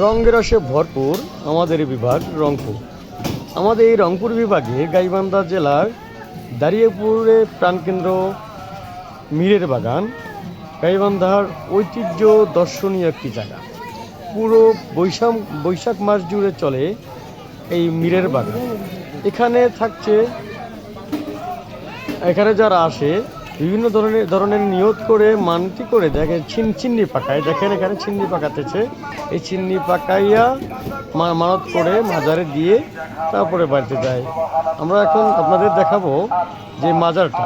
রঙের রসে ভরপুর আমাদের বিভাগ রংপুর। আমাদের এই রংপুর বিভাগে গাইবান্ধা জেলার দাঁড়িয়েপুরে প্রাণকেন্দ্র মীরের বাগান, গাইবান্ধার ঐতিহ্য দর্শনীয় একটি জায়গা। পুরো বৈশাখ বৈশাখ মাস জুড়ে চলে এই মীরের বাগান। এখানে থাকছে, এখানে যারা আসে বিভিন্ন ধরনের ধরনের নিয়ত করে মানতি করে দেখে ছিন চিন্নি পাকায়। দেখেন এখানে চিন্নি পাকাতেছে। এই চিন্নি পাকাইয়া মানত করে মাজারে দিয়ে তারপরে বাড়িতে যায়। আমরা এখন আপনাদের দেখাবো যে মাজারটা।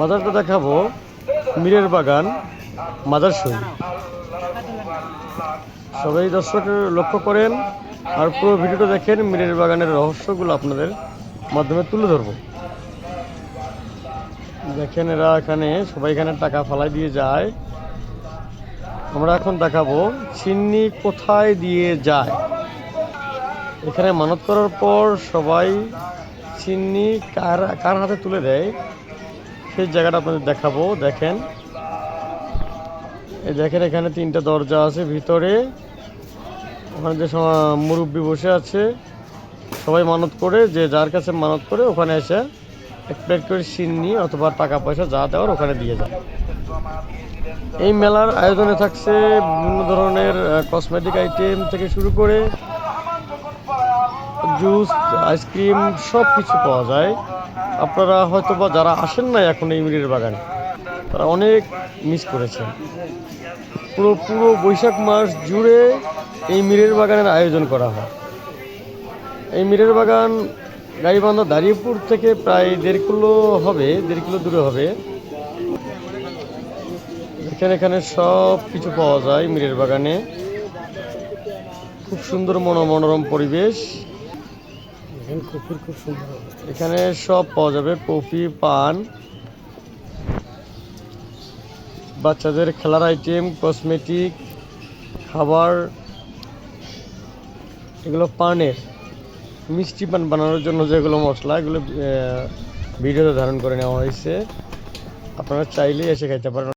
মাজারটা দেখাবো মীরের বাগান, মাজার শরীফ সবাই দর্শক লক্ষ্য করেন আর পুরো ভিডিওটা দেখেন মীরের বাগানের রহস্যগুলো আপনাদের মাধ্যমে তুলে ধরবো। দেখেন এরা এখানে, সবাই এখানে টাকা ফালাই দিয়ে যায়। আমরা এখন দেখাবো চিন্নি কোথায় দিয়ে যায়। এখানে মানত করার পর সবাই চিন্নি কার কার হাতে তুলে দেয়? সেই জায়গাটা আপনাদের দেখাবো, দেখেন। এই দেখেন এখানে তিনটা দরজা আছে ভিতরে। ওখানে যে মুরব্বী বসে আছে। সবাই মানত করে, যে যার কাছে মানত করে ওখানে এসে এক প্লেট করে সিন্নি অথবা টাকা পয়সা যা দেওয়ার ওখানে দিয়ে যায় এই মেলার আয়োজনে থাকছে বিভিন্ন ধরনের কসমেটিক আইটেম থেকে শুরু করে জুস আইসক্রিম সব কিছু পাওয়া যায়। আপনারা হয়তো বা যারা আসেন না এখন এই মিরির বাগানে, তারা অনেক মিস করেছেন। পুরো পুরো বৈশাখ মাস জুড়ে এই মিরের বাগানের আয়োজন করা হয়। এই মিরের বাগান গাইবান্ধা দাঁড়িয়েপুর থেকে প্রায় দেড় কিলো হবে দেড় কিলো দূরে হবে। এখানে এখানে সব কিছু পাওয়া যায় মিরের বাগানে। খুব সুন্দর মনো মনোরম পরিবেশ। এখানে সব পাওয়া যাবে কফি পান। বাচ্চাদের খেলার আইটেম কসমেটিক খাবার এগুলো পানের। মিষ্টি পান বানানোর জন্য যেগুলো মশলা, এগুলো ভিডিওতে ধারণ করে নেওয়া হয়েছে। আপনারা চাইলেই এসে খাইতে পারেন।